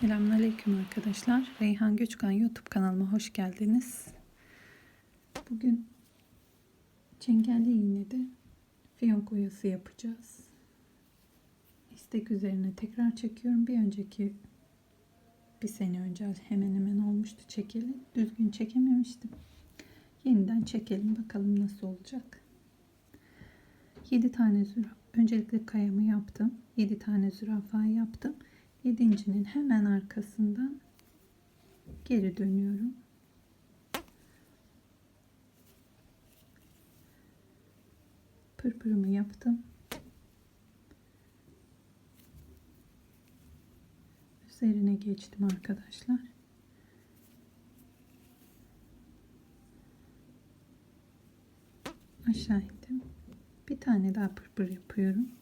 Selamünaleyküm arkadaşlar. Reyhan Göçkan YouTube kanalıma hoş geldiniz. Bugün çengelli iğnede fiyonk oyası yapacağız. İstek üzerine tekrar çekiyorum. Bir önceki bir sene önce hemen hemen olmuştu çekeli. Düzgün çekememiştim. Yeniden çekelim bakalım nasıl olacak. 7 tane zürafa. Öncelikle kayamı yaptım. 7 tane zürafa yaptım. Yedincinin hemen arkasından geri dönüyorum. Pırpırımı yaptım. Üzerine geçtim arkadaşlar. Aşağı indim. Bir tane daha pırpır yapıyorum.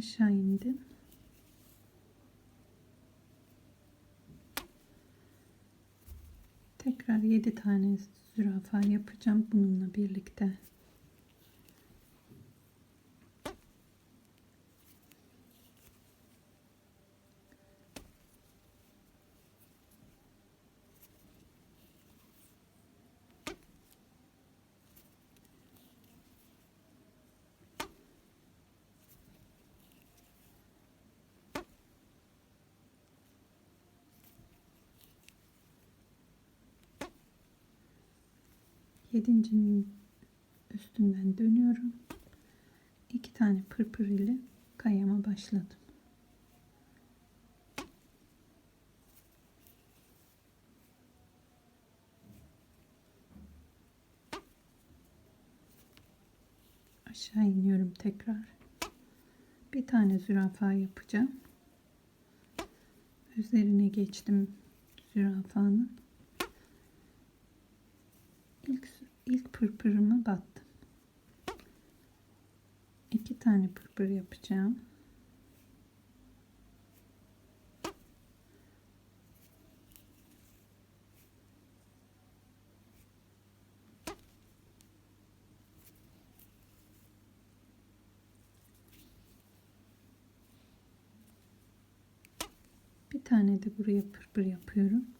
Aşağı indim. Tekrar 7 tane zürafa yapacağım bununla birlikte. Yedincinin üstünden dönüyorum. İki tane pırpır ile kayama başladım. Aşağı iniyorum tekrar. Bir tane zürafa yapacağım. Üzerine geçtim zürafanın. İlk, ilk pırpırımı battım. İki tane pırpır yapacağım. Bir tane de buraya pırpır yapıyorum.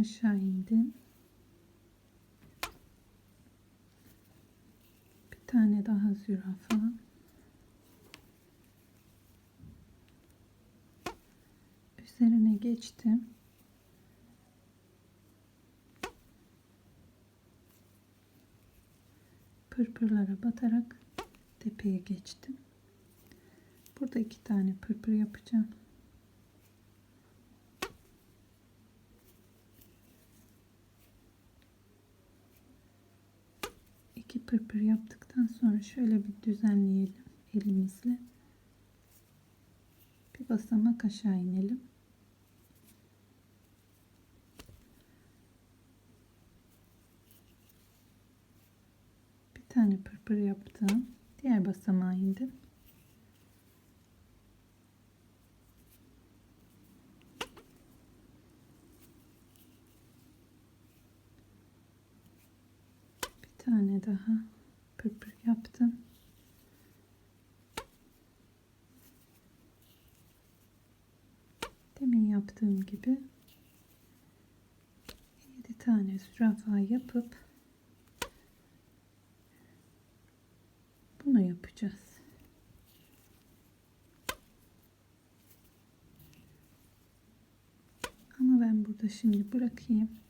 Aşağı indim. Bir tane daha zürafa. Üzerine geçtim. Pırpırlara batarak tepeye geçtim. Burada iki tane pırpır yapacağım. İki pırpır yaptıktan sonra şöyle bir düzenleyelim elimizle. Bir basamak aşağı inelim. Bir tane pırpır yaptım. Diğer basamağa indim. Tane daha pırpır yaptım. Demin yaptığım gibi 7 tane zürafa yapıp bunu yapacağız. Ama ben burada şimdi bırakayım.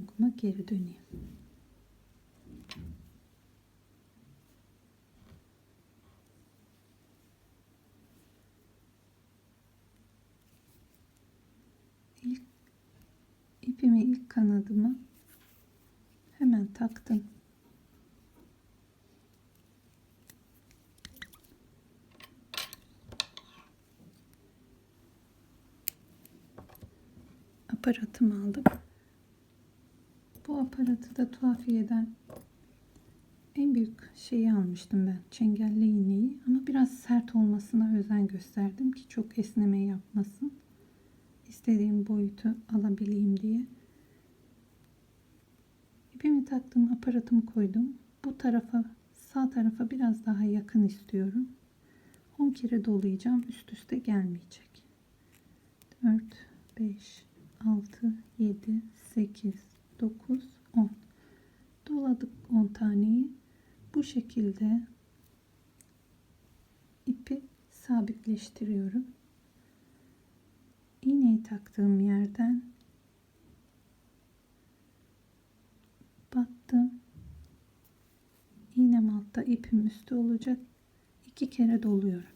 Fiyonkuma geri döneyim. İlk ipimi ilk kanadımı hemen taktım. aparatımı aldım. Bu aparatı da tuhafiyeden en büyük şeyi almıştım ben. Çengelli iğneyi. Ama biraz sert olmasına özen gösterdim ki çok esneme yapmasın. İstediğim boyutu alabileyim diye. İpimi taktım, aparatımı koydum. Bu tarafa, sağ tarafa biraz daha yakın istiyorum. 10 kere dolayacağım. Üst üste gelmeyecek. 4, 5, 6, 7, 8, 9, 10. Doladık 10 taneyi. Bu şekilde ipi sabitleştiriyorum. İğneyi taktığım yerden battım. İğnem altta ipim üstte olacak. İki kere doluyorum.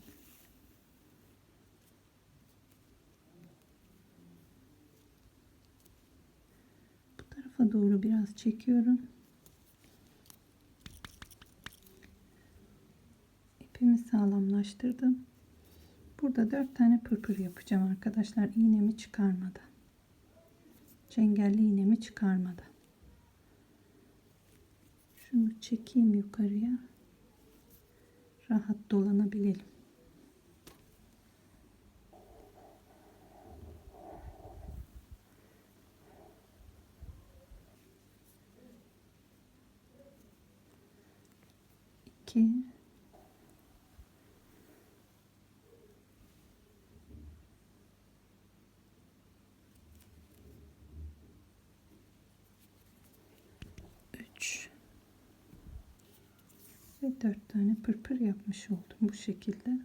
Bu tarafa doğru biraz çekiyorum. İpimi sağlamlaştırdım. Burada dört tane pırpır yapacağım arkadaşlar. iğnemi çıkarmadan. Çengelli iğnemi çıkarmadan. Şunu çekeyim yukarıya. Rahat dolanabilelim. İki. Üç ve dört tane pırpır yapmış oldum bu şekilde.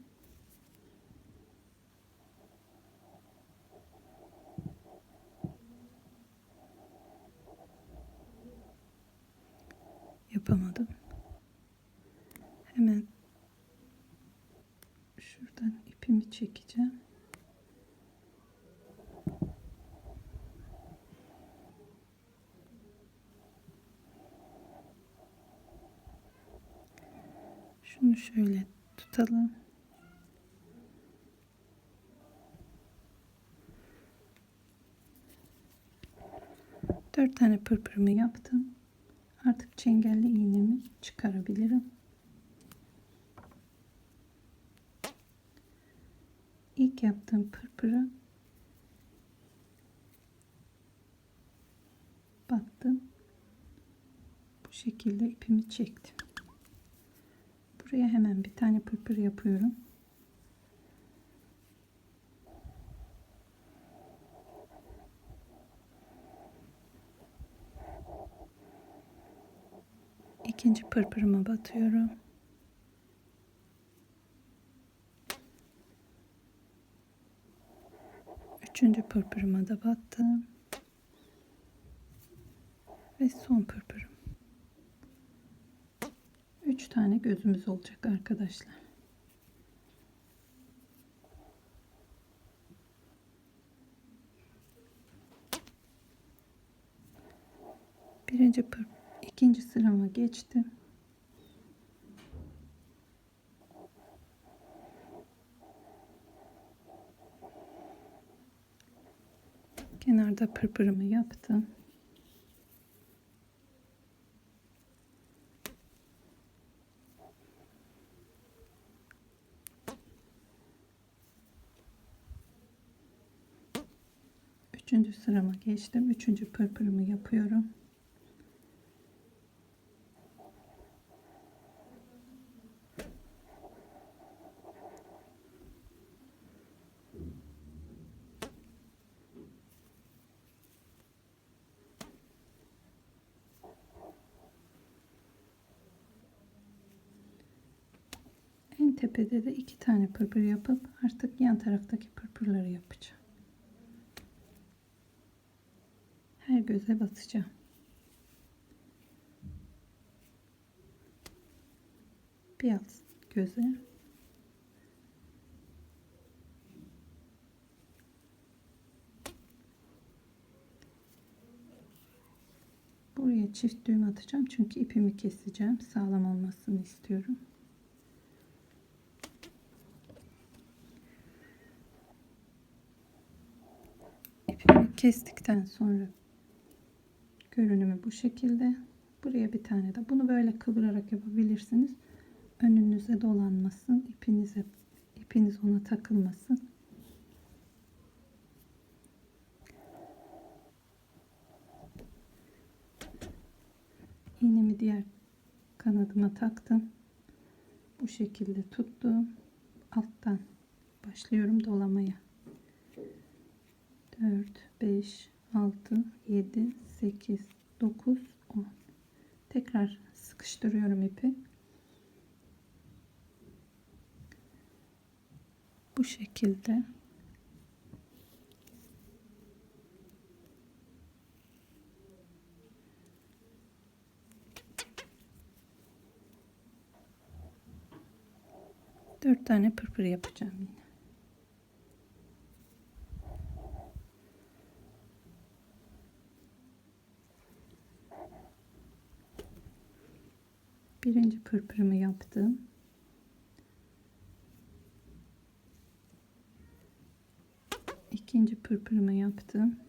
Yapamadım. Hemen şuradan ipimi çekeceğim. Şunu şöyle tutalım. Dört tane pırpırımı yaptım. Artık çengelli iğnemi çıkarabilirim. İlk yaptığım pırpırı battım. Bu şekilde ipimi çektim. Buraya hemen bir tane pırpır yapıyorum. İkinci pırpırıma batıyorum. Üçüncü pırpırıma da battım. Ve son pırpırım. 3 tane gözümüz olacak arkadaşlar. Birinci pır, ikinci sırama geçtim. Kenarda pırpırımı yaptım. Üçüncü sırama geçtim. Üçüncü pırpırımı yapıyorum. En tepede de iki tane pırpır yapıp artık yan taraftaki pırpırları yapacağım. Her göze basacağım. Bir göze. Buraya çift düğüm atacağım çünkü ipimi keseceğim. Sağlam olmasını istiyorum. İpimi kestikten sonra görünümü bu şekilde Buraya bir tane de. Bunu böyle kıvırarak yapabilirsiniz. Önünüze dolanmasın. ipinize ipiniz ona takılmasın. İğnemi diğer kanadıma taktım. Bu şekilde tuttum. Alttan başlıyorum dolamaya. 4, 5, 6, 7, 8, 9, 10. Tekrar sıkıştırıyorum ipi. Bu şekilde dört tane pırpır yapacağım yine. Birinci pırpırımı yaptım. İkinci pırpırımı yaptım.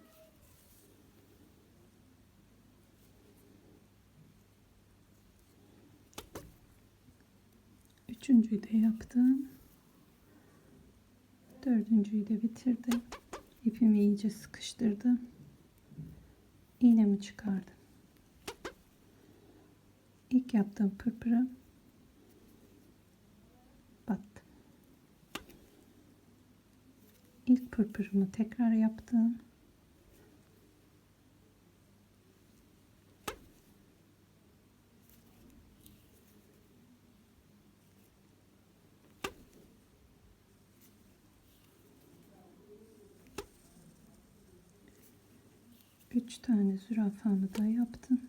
Üçüncüyü de yaptım. Dördüncüyü de bitirdim. İpimi iyice sıkıştırdım. İğnemi çıkardım. İlk yaptığım pırpıra battım. İlk pırpırımı tekrar yaptım. Üç tane zürafamı da yaptım.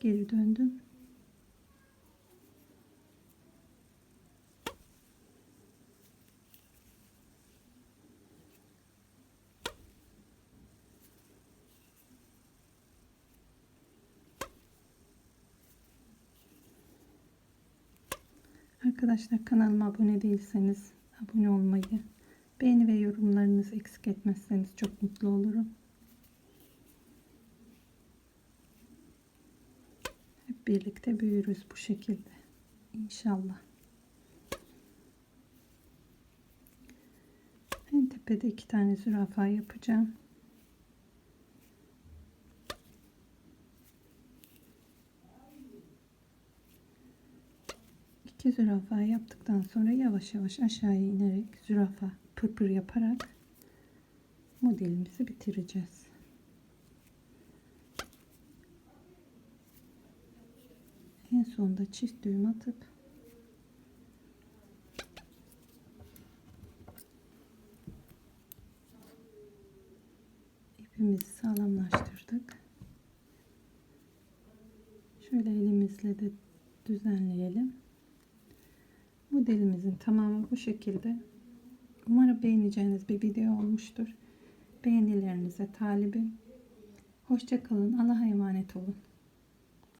Geri döndüm. Arkadaşlar kanalıma abone değilseniz abone olmayı, beğeni ve yorumlarınızı eksik etmezseniz çok mutlu olurum. Birlikte büyürüz bu şekilde. İnşallah. En tepede iki tane zürafa yapacağım. İki zürafa yaptıktan sonra yavaş yavaş aşağıya inerek zürafa pırpır yaparak modelimizi bitireceğiz. En sonunda çift düğüm atıp ipimizi sağlamlaştırdık. Şöyle elimizle de düzenleyelim. Modelimizin tamamı bu şekilde. Umarım beğeneceğiniz bir video olmuştur. Beğenilerinize talibim. Hoşçakalın. Allah'a emanet olun.